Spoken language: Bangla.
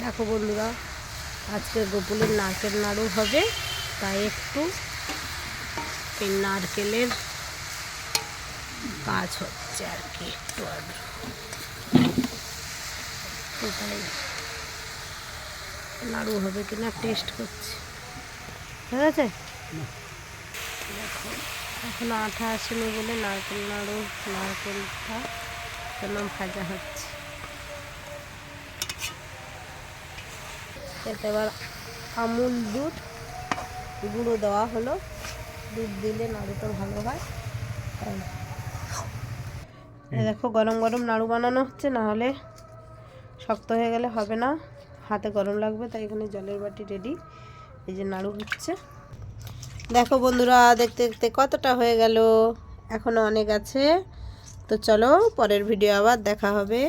দেখো বন্ধুরা, আজকে গোপুলের নারকেল নাড়ু হবে, তাই একটু এই নারকেলের কাজ হচ্ছে আর কি একটু। তো তাই নাড়ু হবে কিনা টেস্ট করছি। ঠিক আছে? দেখো, এখন আঠা আসেনি বলে নারকেল নাড়ু, নারকেলটা জন্য ভাজা হচ্ছে। এতে এবার আমুল, দুধ, গুঁড়ো দেওয়া হলো। দুধ দিলে নাড়ুটা ভালো হয়। দেখো, গরম গরম নাড়ু বানানো হচ্ছে, না হলে শক্ত হয়ে গেলে হবে না। হাতে গরম লাগবে, তাই এখানে জলের বাটি রেডি এই যে নাড়ু হচ্ছে। দেখো বন্ধুরা, দেখতে দেখতে কতটা হয়ে গেল। এখনও অনেক আছে। তো চলো, পরের ভিডিও আবার দেখা হবে।